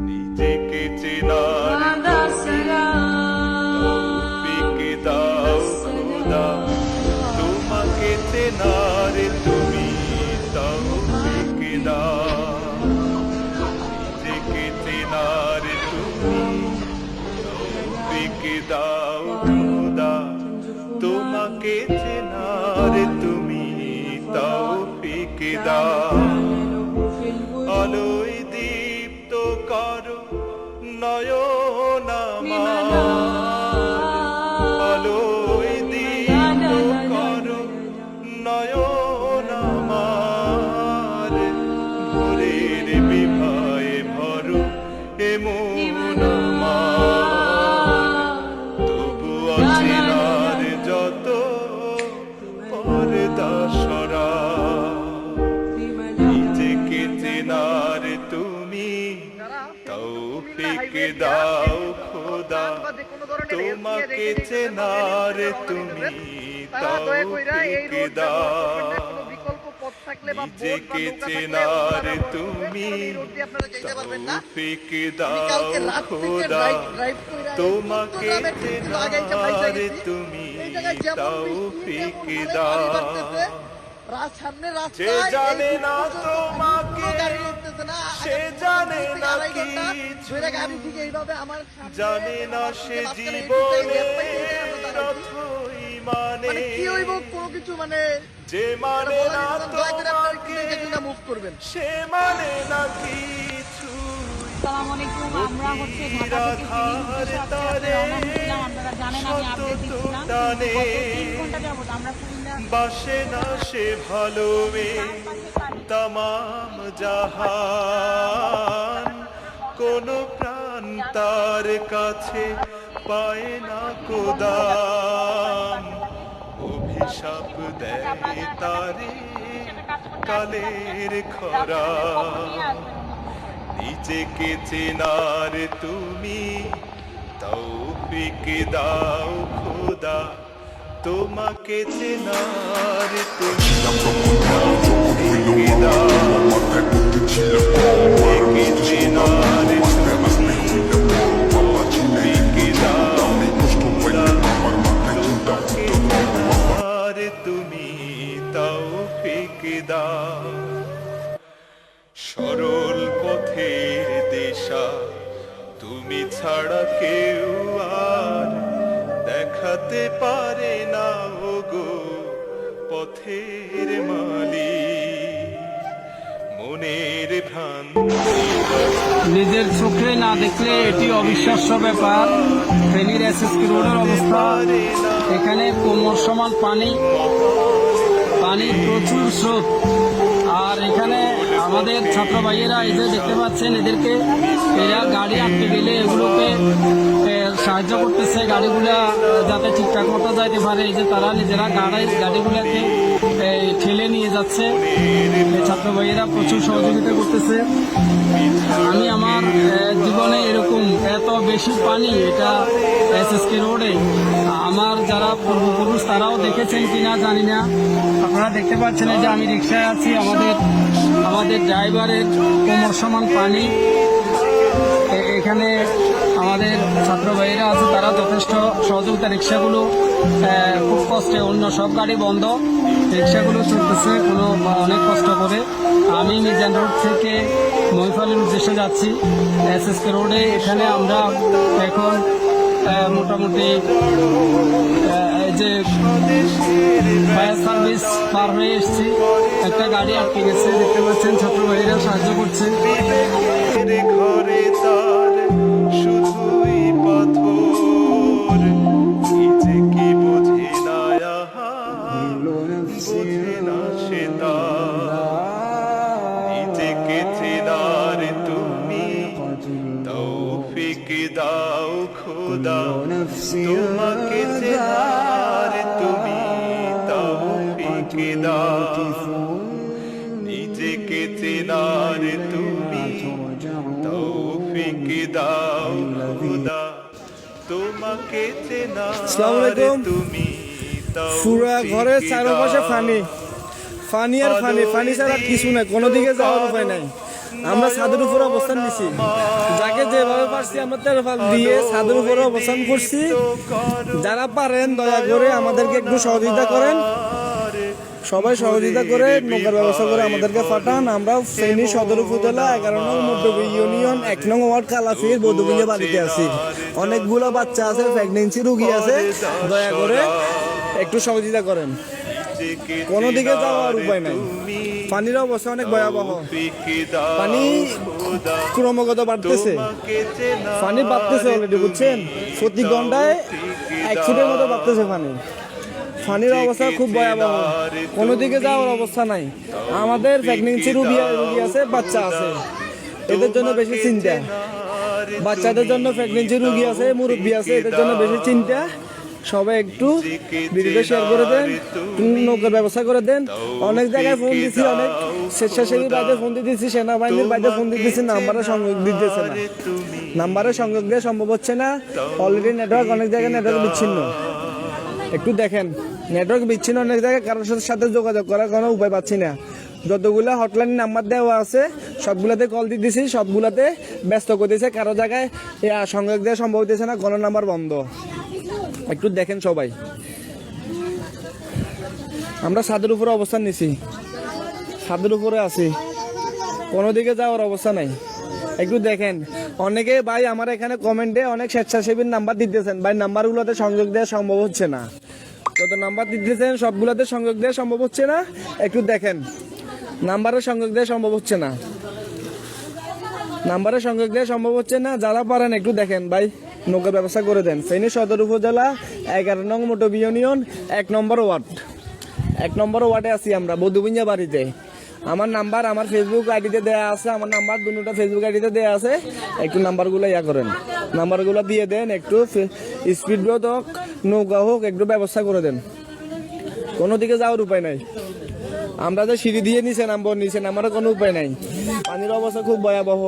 নিজেকে চেনার তৌফিক তৌফিক দাও খোদা, তোমাকে চেনার তুমি তৌফিক দাও। নিজেকে চেনার তুমি তৌফিক দাও খোদা, তোমাকে চেনার তুমি তৌফিক দাও। সামনে জানে না তোমাকে না। সে জানে না গাড়ি থেকে এইভাবে আমার জানে না সে জীবনে মানে মানে কি হইব কোনো কিছু মানে যে মানে না তোমাকে মুভ করবেন। সে মানে না কিছু আসসালামু আলাইকুম আমরা হচ্ছে ঢাকা থেকে উদ্দেশ্যে আমরা টানে। বাসে না সে ভালো মেয়ে তামাম জাহান। কোন প্রাণ তার কাছে পায় না কোদাম অভিশাপ দেয় তারে কালের খরা। নিজেকে চেনার তুমি তৌফিক দাও খোদা তোমাকে চেনার তুমি দাও। চেনার তুমি ছাড়া কেউ আর দেখাতে পারে না গো পথের মালি মনের নিজের চোখে না দেখলে এটি অবিশ্বাস্য ব্যাপার। ফেনীর এসএসপি রোডের অবস্থা। এখানে কোমর সমান পানি। পানির প্রচুর স্রোত। আর এখানে আমাদের ছাত্র ভাইয়েরা যে দেখতে পাচ্ছেন, এদেরকে এরা গাড়ি আটকে গেলে এগুলোকে সাহায্য করতেছে। গাড়িগুলা যাতে ঠিকঠাক মতো যাইতে পারে। এই যে তারা নিজেরা গাড়ি গাড়িগুলাকে ঠেলে নিয়ে যাচ্ছে। ছাত্র ভাইয়েরা প্রচুর সহযোগিতা করতেছে। আমি আমার জীবনে এরকম এত বেশি পানি, এটা এসএসকে রোডে। আমার যারা পূর্বপুরুষ, তারাও দেখেছেন কিনা জানি না। আপনারা দেখতে পাচ্ছেন যে আমি রিক্সায় আছি, আমাদের আমাদের ড্রাইভারের কোমর সমান পানি। এখানে আমাদের ছাত্র ভাইয়েরা আছে, তারা যথেষ্ট সহযোগিতা। রিক্সাগুলো খুব কষ্টে, অন্য সব গাড়ি বন্ধ। রিক্সাগুলো চলতেছে, কোনো অনেক কষ্ট করে। আমি মিজান রোড থেকে মহিফালের উদ্দেশ্যে যাচ্ছি। এস এস কে রোডে এখানে আমরা এখন মোটামুটি যে ফায়ার সার্ভিস পার হয়ে এসছি। একটা গাড়ি আটকে গেছে, দেখতে পাচ্ছেন ছাত্র সাহায্য করছে। খোদা তোমাকে চেনার তুমি তৌফিক দাও নিজেকে চেনার তুমি তৌফিক দাও খোদা তোমাকে চেনার তুমি পুরা ঘরের চারপাশে ফানি ফানি আর ফানি ফানি ছাড়া কিছু নাই কোনো দিকে যাওয়ার উপায় নাই আমরা ছাদের উপর অবস্থান নিছি যাকে পারছি তেরফাল দিয়ে ছাদের উপরে অবস্থান করছি। যারা পারেন, দয়া করে আমাদেরকে একটু সহযোগিতা করেন। সবাই সহযোগিতা করে, নৌকার ব্যবস্থা করে আমাদেরকে পাঠান। আমরা ফেনী সদর উপজেলা, এগারো নং মধ্যবী ইউনিয়ন, এক নং ওয়ার্ড, কালাফির বৌদ্ধবুঞ্জে বাড়িতে আছি। অনেকগুলো বাচ্চা আছে প্রেগনেন্সি রুগী আছে। দয়া করে একটু সহযোগিতা করেন। কোনো দিকে যাওয়ার উপায় নাই। পানির অবস্থা অনেক ভয়াবহ। পানি ক্রমাগত বাড়তেছে। পানি বাড়তেছে অলরেডি বুঝছেন? প্রতি ঘন্টায় এক ফুটের মতো বাড়তেছে পানি। পানির অবস্থা খুব ভয়াবহ। কোনো দিকে যাওয়ার অবস্থা নাই। আমাদের প্রেগনেন্সি রুগী রুগী আছে, বাচ্চা আছে। এদের জন্য বেশি চিন্তা। বাচ্চাদের জন্য প্রেগনেন্সি রুগী আছে, মুরব্বী আছে, এদের জন্য বেশি চিন্তা। সবাই একটু ভিডিওটা শেয়ার করে দেন নৌকার ব্যবস্থা করে দেন। অনেক জায়গায় ফোন দিছি, অনেক স্বেচ্ছাসেবী বাইরে ফোন দিতেছি, সেনাবাহিনীর বাইরে ফোন দিতেছি নাম্বারে সংযোগ দিতেছে না। নাম্বারে সংযোগ দেওয়া সম্ভব হচ্ছে না। অলরেডি নেটওয়ার্ক অনেক জায়গায় নেটওয়ার্ক বিচ্ছিন্ন। একটু দেখেন নেটওয়ার্ক বিচ্ছিন্ন অনেক জায়গায়, কারোর সাথে সাথে যোগাযোগ করার কোনো উপায় পাচ্ছি না। যতগুলো হটলাইন নাম্বার দেওয়া আছে, সবগুলাতে কল দিতেছি, সবগুলাতে ব্যস্ত করে করতেছে কারও জায়গায় সংযোগ দেওয়া সম্ভব হইতেছে না, কোনো নাম্বার বন্ধ। একটু দেখেন সবাই। আমরা ছাদের উপরে অবস্থান নিছি। ছাদের উপরে আছি। কোনো দিকে যাওয়ার অবস্থা নাই। একটু দেখেন। অনেকে ভাই আমার এখানে কমেন্টে অনেক স্বেচ্ছাসেবীর নাম্বার দিতেছেন। ভাই, নাম্বারগুলোতে সংযোগ দেওয়া সম্ভব হচ্ছে না। যত নাম্বার দিতেছেন, সবগুলোতে সংযোগ দেওয়া সম্ভব হচ্ছে না। একটু দেখেন। নাম্বারে সংযোগ দেওয়া সম্ভব হচ্ছে না। নাম্বারে সংযোগ দেওয়া সম্ভব হচ্ছে না। যারা পারেন একটু দেখেন, ভাই। নৌকার ব্যবস্থা করে দেন। ফেনী সদর উপজেলা, এগারো নং মোটর ইউনিয়ন, এক নম্বর ওয়ার্ড। এক নম্বর ওয়ার্ডে আছি আমরা বধুবিঞ্জা বাড়িতে। আমার নাম্বার, আমার ফেসবুক আইডিতে দেওয়া আছে, আমার নাম্বার দুটা ফেসবুক আইডিতে দেওয়া আছে। একটু নাম্বারগুলো ইয়া করেন। নাম্বারগুলো দিয়ে দেন, একটু স্পিড বোট হোক, নৌকা হোক, একটু ব্যবস্থা করে দেন। কোনো দিকে যাওয়ার উপায় নাই। আমরা যে সিঁড়ি দিয়ে নিচে নামবো, নিচে নামারও কোনো উপায় নাই। পানির অবস্থা খুব ভয়াবহ।